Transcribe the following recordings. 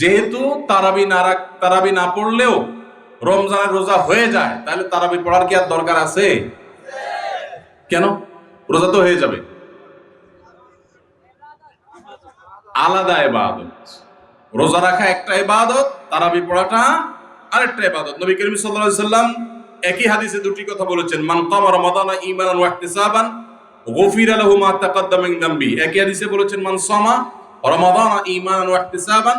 যেহেতু তারাবি না তারাবি না পড়লেও রমজানের রোজা হয়ে যায়, তাহলে তারাবি পড়ার কি আর দরকার আছে? কেন? রোজা তো হয়ে যাবে। আলাদা ইবাদত। রোজা রাখা একটা ইবাদত, তারাবি পড়াটা আরেকটা ইবাদত। নবী করিম সাল্লাম একই হাদিসে দুটি কথা বলেছেন, মান কামা রমাদানা ঈমানান ওয়া ইহতিসাবান, গুফিরা লাহু মা তাকাদ্দামা একই হাদিসে বলেছেন, মান সামা রমাদানা ঈমানান ওয়া ইহতিসাবান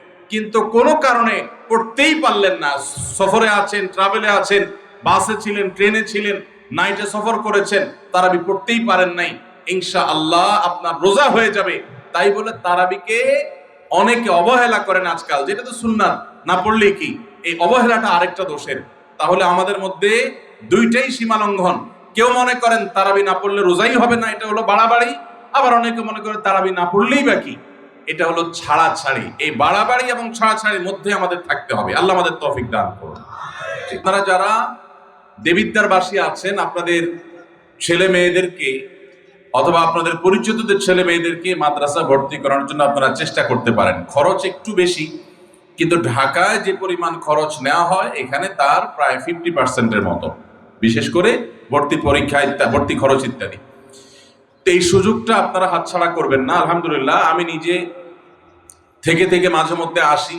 কিন্তু কোনো কারণে পড়তেই পারলেন না। সফরে আছেন ট্রাভেলে আছেন বাসে ছিলেন ট্রেনে ছিলেন নাইটে সফর করেছেন তারাবি পড়তেই পারেন নাই। ইনশা আল্লাহ আপনার রোজা হয়ে যাবে। তাই বলে তারাবিকে অনেকে অবহেলা করেন আজকাল। যেটা তো সুন্নাত, না পড়লে কি? এই অবহেলাটা আরেকটা দোষের। তাহলে আমাদের মধ্যে দুইটাই সীমা লঙ্ঘন। কেউ মনে করেন তারাবি না পড়লে রোজাই হবে না, এটা হলো বাড়াবাড়ি। আবার অনেকে মনে করেন তারাবি না পড়লেই বা কি? এটা হলো ছাড়া ছাড়ি এই বাড়াবাড়ি এবং ছাড়া ছাড়ির মধ্যে আমাদের থাকতে হবে। আল্লাহ আমাদের তৌফিক দান করুন। আপনারা যারা দেবিদ্যার বাসী আছেন, আপনাদের ছেলে মেয়েদেরকে অথবা আপনাদের পরিচিতদের ছেলে মেয়েদেরকে মাদ্রাসা ভর্তি করানোর জন্য আপনারা চেষ্টা করতে পারেন। খরচ একটু বেশি, কিন্তু ঢাকায় যে পরিমাণ খরচ নেওয়া হয়, এখানে তার প্রায় ফিফটি পার্সেন্টের মতো। বিশেষ করে ভর্তি পরীক্ষা ইত্যাদি, ভর্তি খরচ ইত্যাদি। তো এই সুযোগটা আপনারা হাতছাড়া করবেন না। আলহামদুলিল্লাহ, আমি নিজে থেকে থেকে মাঝে মধ্যে আসি।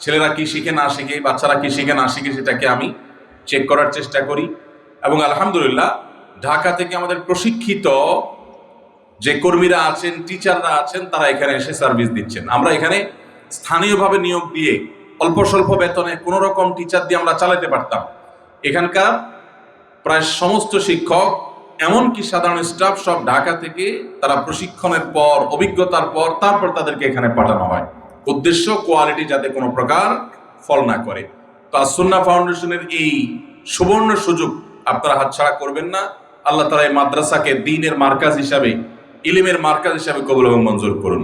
ছেলেরা কি শিখে না শিখে, বাচ্চারা কি শিখে না শিখে সেটাকে আমি চেক করার চেষ্টা করি। এবং আলহামদুলিল্লাহ, ঢাকা থেকে আমাদের প্রশিক্ষিত যে কর্মীরা আছেন টিচাররা আছেন, তারা এখানে এসে সার্ভিস দিচ্ছেন। আমরা এখানে স্থানীয়ভাবে নিয়োগ দিয়ে অল্প স্বল্প বেতনে কোনো রকম টিচার দিয়ে আমরা চালাতে পারতাম। এখানকার প্রায় সমস্ত শিক্ষক এমনকি সাধারণ স্টাফ সব ঢাকা থেকে তারা প্রশিক্ষণের পর, অভিজ্ঞতার পর, তারপর তাদেরকে এখানে পাঠানো হয়। উদ্দেশ্য কোয়ালিটি যাতে কোনো প্রকার ফল না করে। তো আসন্না ফাউন্ডেশনের এই সুবর্ণ সুযোগ আপনারা হাতছাড়া করবেন না। আল্লাহ তালা এই মাদ্রাসাকে দিনের মার্কাজ হিসাবে, ইলিমের মার্কাজ হিসাবে কবুল এবং মঞ্জুর করুন।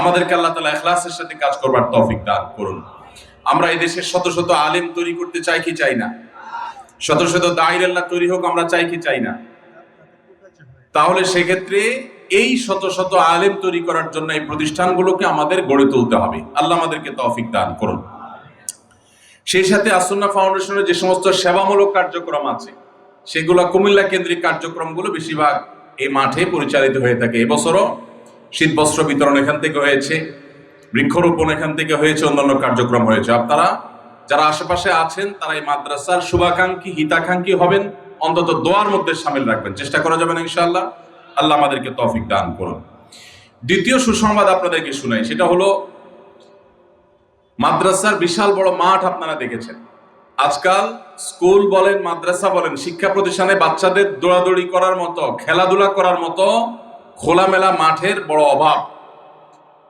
আমাদেরকে আল্লাহ তালা এখলাসের সাথে কাজ করবার তৌফিক দান করুন। আমরা এই দেশের শত শত আলেম তৈরি করতে চাই কি চাই না? শত শত দায়ের আল্লাহ তৈরি হোক, আমরা চাই কি চাই না? তাহলে সেক্ষেত্রে এই শত শত আলেম তৈরি করার জন্য এই প্রতিষ্ঠানগুলোকে আমাদের গড়ে তুলতে হবে। আল্লাহ আমাদেরকে তৌফিক দান করুন। সেই সাথে আসন্না ফাউন্ডেশনের যে সমস্ত সেবামূলক কার্যক্রম আছে, সেগুলো কুমিল্লা কেন্দ্রিক কার্যক্রমগুলো বেশিরভাগ এই মাঠে পরিচালিত হয়ে থাকে। এবছরও শীত বস্ত্র বিতরণ এখান থেকে হয়েছে, বৃক্ষরোপণ এখান থেকে হয়েছে, অন্যান্য কার্যক্রম হয়েছে। আপনারা, যারা আশেপাশে আছেন, তারা এই মাদ্রাসার শুভাকাঙ্ক্ষী, হিতাকাঙ্ক্ষী হবেন। অন্তত দোয়ার মধ্যে সামিল রাখবেন। চেষ্টা করা যাবে না ইনশাআল্লাহ। আল্লাহ আমাদেরকে তৌফিক দান করুন। দ্বিতীয় সুসংবাদ আপনাদেরকে শুনাই। সেটা হলো, মাদ্রাসার বিশাল বড় মাঠ আপনারা দেখেছেন। আজকাল স্কুল বলেন, মাদ্রাসা বলেন, শিক্ষা প্রতিষ্ঠানে বাচ্চাদের দৌড়াদৌড়ি করার মতো, খেলাধুলা করার মতো খোলামেলা মাঠের বড় অভাব।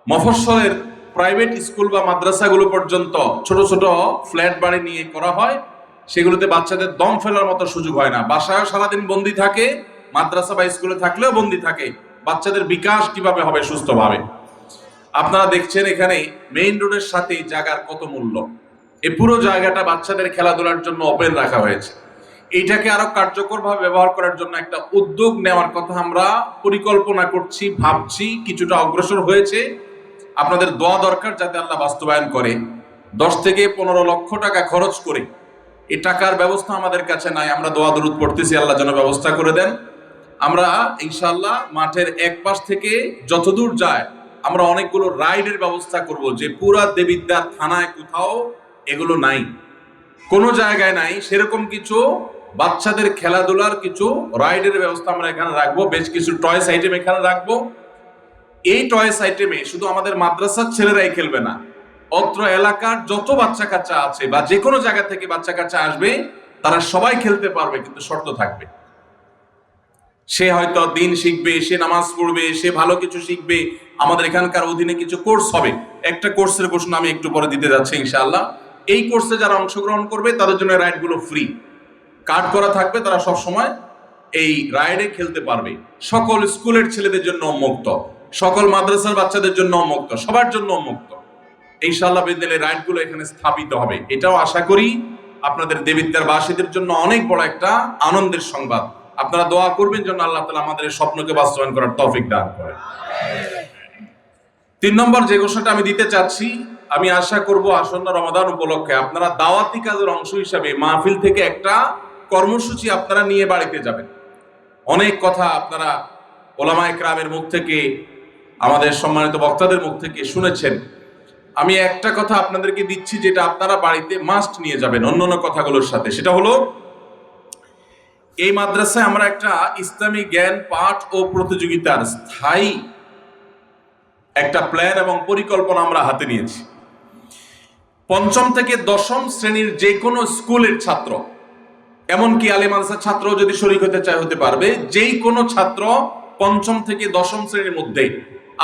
মফস্বলের প্রাইভেট স্কুল বা মাদ্রাসাগুলো পর্যন্ত ছোট ছোট ফ্ল্যাট বাড়ি নিয়ে করা হয়। সেগুলোতে বাচ্চাদের দম ফেলার মতো সুযোগ হয় না। বাসায় সারাদিন বন্দি থাকে, মাদ্রাসা বা স্কুলে থাকলেও বন্দি থাকে। বাচ্চাদের বিকাশ কীভাবে হবে সুস্থভাবে? আপনারা দেখছেন এখানে মেইন রোডের সাথে জায়গার কত মূল্য। এই পুরো জায়গাটা বাচ্চাদের খেলাধুলার জন্য ওপেন রাখা হয়েছে। এইটাকে আরও কার্যকরভাবে ব্যবহার করার জন্য একটা উদ্যোগ নেওয়ার কথা আমরা পরিকল্পনা করছি, ভাবছি, কিছুটা অগ্রসর হয়েছে। আপনাদের দোয়া দরকার যাতে আল্লাহ বাস্তবায়ন করে। দশ থেকে পনেরো লক্ষ টাকা খরচ করে এই টাকার ব্যবস্থা আমাদের কাছে নাই, আমরা দোয়া দরুদ পড়তেছি, আল্লাহ যেন ব্যবস্থা করে দেন। আমরা ইনশাল্লাহ মাঠের এক পাশ থেকে যতদূর যায়, আমরা অনেকগুলো রাইডের ব্যবস্থা করব যে পুরা দেবিদ্যার থানায় কোথাও এগুলো নাই। কোনো জায়গায় নাই, সেরকম কিছু বাচ্চাদের খেলাধুলার কিছু রাইডের ব্যবস্থা আমরা এখানে রাখব, বেশ কিছু টয়েস আইটেম এখানে রাখব। এই টয়েস আইটেমে শুধু আমাদের মাদ্রাসার ছেলেরাই খেলবে না অত্র এলাকার যত বাচ্চা কাচ্চা আছে বা যে কোনো জায়গা থেকে বাচ্চা কাচ্চা আসবে, তারা সবাই খেলতে পারবে, কিন্তু শর্ত থাকবে। সে হয়তো দিন শিখবে, সে নামাজ পড়বে, সে ভালো কিছু শিখবে, আমাদের এখানকার অধীনে কিছু কোর্স হবে। একটা কোর্সের ঘোষণা আমি একটু পরে দিতে যাচ্ছি, ইনশাআল্লাহ। এই কোর্সে যারা অংশগ্রহণ করবে, তাদের জন্য রাইডগুলো ফ্রি। কার্ড করা থাকবে, তারা সব সময় এই রাইডে খেলতে পারবে। সকল স্কুলের ছেলেদের জন্য উন্মুক্ত, সকল মাদ্রাসার বাচ্চাদের জন্য উন্মুক্ত, সবার জন্য উন্মুক্ত। ইনশাআল্লাহ বিদ্যালয় রাইডগুলো এখানে স্থাপিত হবে। এটাও আশা করি আপনাদের দেবিদ্যার বাসীদের জন্য অনেক বড় একটা আনন্দের সংবাদ। আপনারা দোয়া করবেন জন্য আল্লাহ তালা আমাদের স্বপ্নকে বাস্তবায়ন করার তৌফিক দান করে তিন নম্বর যে ঘোষণাটা আমি দিতে চাচ্ছি, আমি আশা করব আসন্ন রমাদান উপলক্ষে আপনারা দাওয়াতি কাজের অংশ হিসাবে মাহফিল থেকে একটা কর্মসূচি আপনারা নিয়ে বাড়িতে যাবেন। অনেক কথা আপনারা ওলামা একরামের মুখ থেকে, আমাদের সম্মানিত বক্তাদের মুখ থেকে শুনেছেন। আমি একটা কথা আপনাদেরকে দিচ্ছি যেটা আপনারা বাড়িতে মাস্ট নিয়ে যাবেন অন্য অন্য কথাগুলোর সাথে। সেটা হলো, এই মাদ্রাসায় আমরা একটা ইসলামী জ্ঞান, পাঠ ও প্রতিযোগিতার স্থায়ী একটা প্ল্যান এবং পরিকল্পনা আমরা হাতে নিয়েছি। পঞ্চম থেকে দশম শ্রেণির যে কোনো স্কুলের ছাত্র, এমনকি আলী মাদ্রাসার ছাত্র যদি শরীর হতে চায় হতে পারবে, যেই কোনো ছাত্র পঞ্চম থেকে দশম শ্রেণির মধ্যে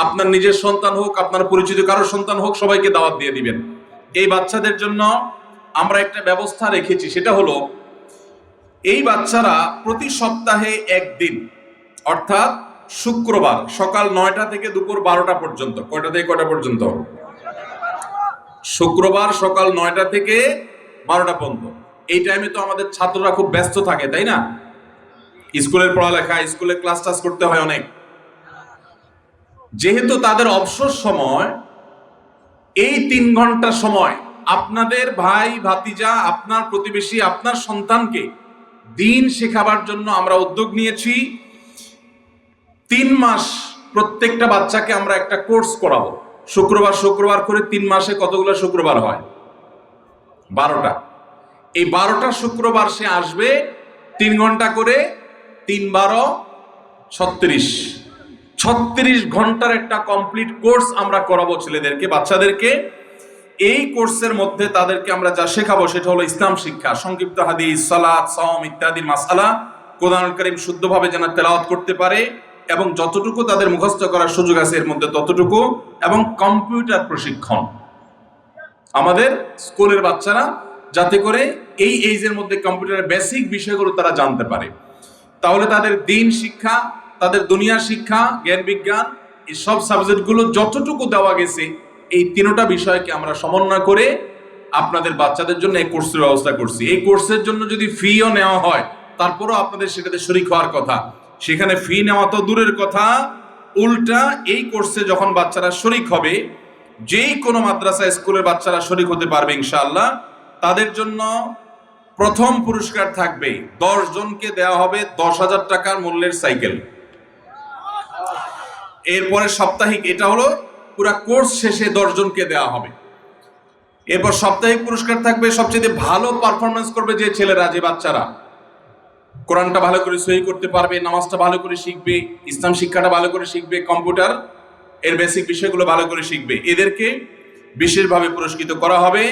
আপনার নিজের সন্তান হোক, আপনার পরিচিত কারোর সন্তান হোক, সবাইকে দাওয়াত দিয়ে দিবেন। এই বাচ্চাদের জন্য আমরা একটা ব্যবস্থা রেখেছি, সেটা হলো এই বাচ্চারা প্রতি সপ্তাহে একদিন, অর্থাৎ শুক্রবার সকাল নয়টা থেকে দুপুর বারোটা পর্যন্ত। কয়টা থেকে কয়টা পর্যন্ত? শুক্রবার সকাল নয়টা থেকে বারোটা পর্যন্ত। এই টাইমে তো আমাদের ছাত্ররা খুব ব্যস্ত থাকে, তাই না? স্কুলের পড়ালেখা স্কুলে ক্লাস টাস করতে হয় অনেক। যেহেতু তাদের অবসর সময়, এই তিন ঘণ্টা সময় আপনাদের ভাই, ভাতিজা, আপনার প্রতিবেশী, আপনার সন্তানকে দিন শেখাবার জন্য আমরা উদ্যোগ নিয়েছি। তিন মাস প্রত্যেকটা বাচ্চাকে আমরা একটা কোর্স করাবো। শুক্রবার শুক্রবার করে তিন মাসে কতগুলো শুক্রবার হয়? বারোটা। এই বারোটা শুক্রবার সে আসবে তিন ঘণ্টা করে তিন বারো ছত্রিশ। ছত্রিশ ঘণ্টার একটা কমপ্লিট কোর্স আমরা করাবো ছেলেদেরকে, বাচ্চাদেরকে। এই কোর্সের মধ্যে তাদেরকে আমরা যা শেখাবো সেটা হলো ইসলাম শিক্ষা, সংক্ষিপ্ত হাদিস, সালাত সম ইত্যাদি মাসালা কোরআন করিম শুদ্ধভাবে যেন তেলাওয়াত করতে পারে এবং যতটুকু তাদের মুখস্থ করার সুযোগ আছে এর মধ্যে ততটুকু এবং কম্পিউটার প্রশিক্ষণ। আমাদের স্কুলের বাচ্চারা যাতে করে এই এইজের মধ্যে কম্পিউটারের বেসিক বিষয়গুলো তারা জানতে পারে। তাহলে তাদের দিন শিক্ষা তাদের দুনিয়া শিক্ষা, জ্ঞান বিজ্ঞান, এই সব সাবজেক্টগুলো যতটুকু দেওয়া গেছে, এই তিনোটা বিষয়কে আমরা সমন্বয় করে আপনাদের বাচ্চাদের জন্য এই কোর্সের ব্যবস্থা করছি। এই কোর্সের জন্য যদি ফিও নেওয়া হয়, তারপরও আপনাদের সেটাতে শরিক হওয়ার কথা। সেখানে ফি নেওয়া তো দূরের কথা। উল্টা এই কোর্সে যখন বাচ্চারা শরিক হবে, যেই কোনো মাদ্রাসা স্কুলের বাচ্চারা শরিক হতে পারবে ইনশাআল্লাহ, তাদের জন্য প্রথম পুরস্কার থাকবে। দশ জনকে দেওয়া হবে দশ হাজার টাকার মূল্যের সাইকেল। এরপরে সাপ্তাহিক এটা হলো পুরা কোর্স শেষে দশ জনকে দেওয়া হবে। এরপর সাপ্তাহিক পুরস্কার থাকবে, সবচেয়ে ভালো পারফরমেন্স করবে যে ছেলেরা, যে বাচ্চারা। কোরআনটা ভালো করে সহি করতে পারবে, নামাজটা ভালো করে শিখবে, ইসলাম শিক্ষাটা ভালো করে শিখবে, কম্পিউটার এর বেসিক বিষয়গুলো ভালো করে শিখবে। এদেরকে বিশেষভাবে পুরস্কৃত করা হবে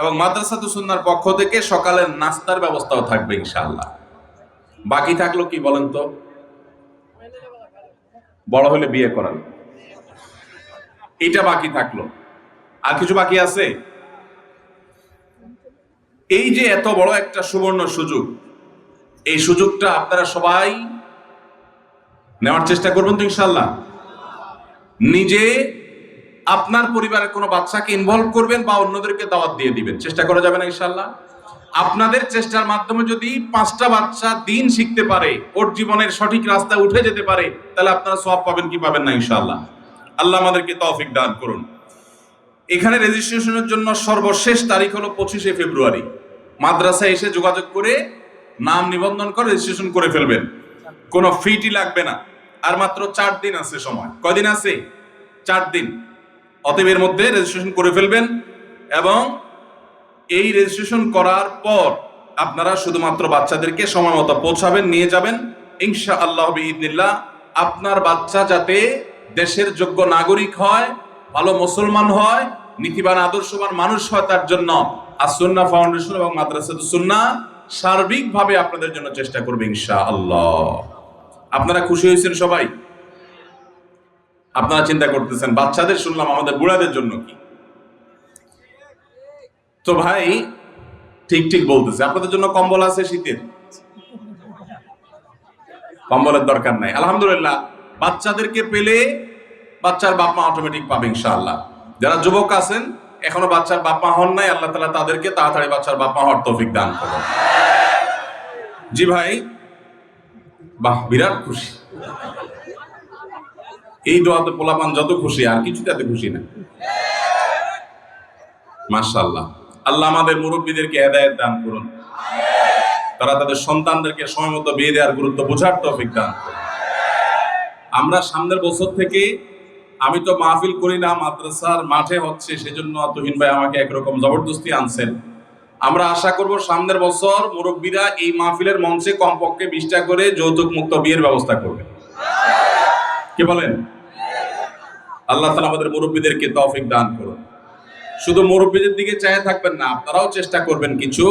এবং মাদ্রাসাতু সুন্নার পক্ষ থেকে সকালের নাস্তার ব্যবস্থাও থাকবে ইনশাআল্লাহ। বাকি থাকল কি বলেন তো? বড় হলে বিয়ে করান। এটা বাকি থাকল। আর কিছু বাকি আছে? এই যে এত বড় একটা সুবর্ণ সুযোগ, এই সুযোগটা আপনারা সবাই নেওয়ার চেষ্টা করবেন তো ইনশাল্লাহ নিজে আপনার পরিবারের কোনো বাচ্চাকে ইনভলভ করবেন বা অন্যদেরকে দাওয়াত দিয়ে দিবেন। চেষ্টা করা যাবে না ইনশাল্লাহ আপনাদের চেষ্টার মাধ্যমে যদি পাঁচটা বাচ্চা দিন শিখতে পারে, ওর জীবনের সঠিক রাস্তায় উঠে যেতে পারে, তাহলে আপনারা সব পাবেন কি পাবেন না ইনশাল্লাহ আল্লাহ আমাদেরকে তৌফিক দান করুন। এখানে রেজিস্ট্রেশনের জন্য সর্বশেষ তারিখ হলো পঁচিশে ফেব্রুয়ারি। মাদ্রাসায় এসে যোগাযোগ করে নাম নিবন্ধন করে রেজিস্ট্রেশন করে ফেলবেন। কোনো ফিটি লাগবে না। আর মাত্র চার দিন আছে সময়। কয়দিন আছে? চার দিন। অতএব এর মধ্যে রেজিস্ট্রেশন করে ফেলবেন এবং এই রেজিস্ট্রেশন করার পর আপনারা শুধুমাত্র বাচ্চাদেরকে সময় মতো পৌঁছাবেন, নিয়ে যাবেন। ইনশা আল্লাহ ইদনিল্লাহ আপনার বাচ্চা যাতে দেশের যোগ্য নাগরিক হয়, ভালো মুসলমান হয়, নীতিবান, আদর্শবান মানুষ হয়, তার জন্য আসুন্না ফাউন্ডেশন এবং মাদ্রাসা সুন্না সার্বিকভাবে আপনাদের জন্য চেষ্টা করবে ইনশা আল্লাহ আপনারা খুশি হয়েছেন সবাই? আপনারা চিন্তা করতেছেন, বাচ্চাদের শুনলাম আমাদের বুড়াদের জন্য কি? তো ভাই, ঠিক ঠিক বলতেছে। আপনাদের জন্য কম্বল আছে শীতের। কম্বলের দরকার নাই। আলহামদুলিল্লাহ, বাচ্চাদেরকে পেলে বাচ্চার বাপ মা অটোমেটিক পাবে ইনশাআল্লাহ। যারা যুবক আছেন, এখনও বাচ্চার বাপ মা হন নাই, আল্লাহ তালা তাদেরকে তাড়াতাড়ি বাচ্চার বাপ মা হওয়ার তৌফিক দান করুন। জি ভাই, বাহ, বিরাট খুশি। এই দোয়াতে পোলাপান যত খুশি, আর কিছুতে এত খুশি না। মাশাআল্লাহ। আল্লাহ আমাদের মুরব্বীদেরকে হেদায়েত দান করুন। তারা তাদের সন্তানদেরকে সময় মতো বিয়ে দেওয়ার গুরুত্ব বোঝার তৌফিক দান আমরা সামনের বছর থেকে আমি তো মাহফিল করি না, মাদ্রাসার মাঠে হচ্ছে, সেজন্য তুহিন ভাই আমাকে একরকম জবরদস্তি আনছেন। আমরা আশা করব সামনের বছর মুরব্বীরা এই মাহফিলের মঞ্চে কমপক্ষে বিশটা করে যৌতুক মুক্ত বিয়ের ব্যবস্থা করবে। কি বলেন? আল্লাহ তালা আমাদের মুরব্বীদেরকে তৌফিক দান করুন। শুধু মুরব্বীদের দিকে চায় থাকবেন না, আপনারাও চেষ্টা করবেন কিছু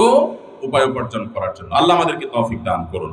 উপায় উপার্জন করার জন্য। আল্লাহ আমাদেরকে তৌফিক দান করুন।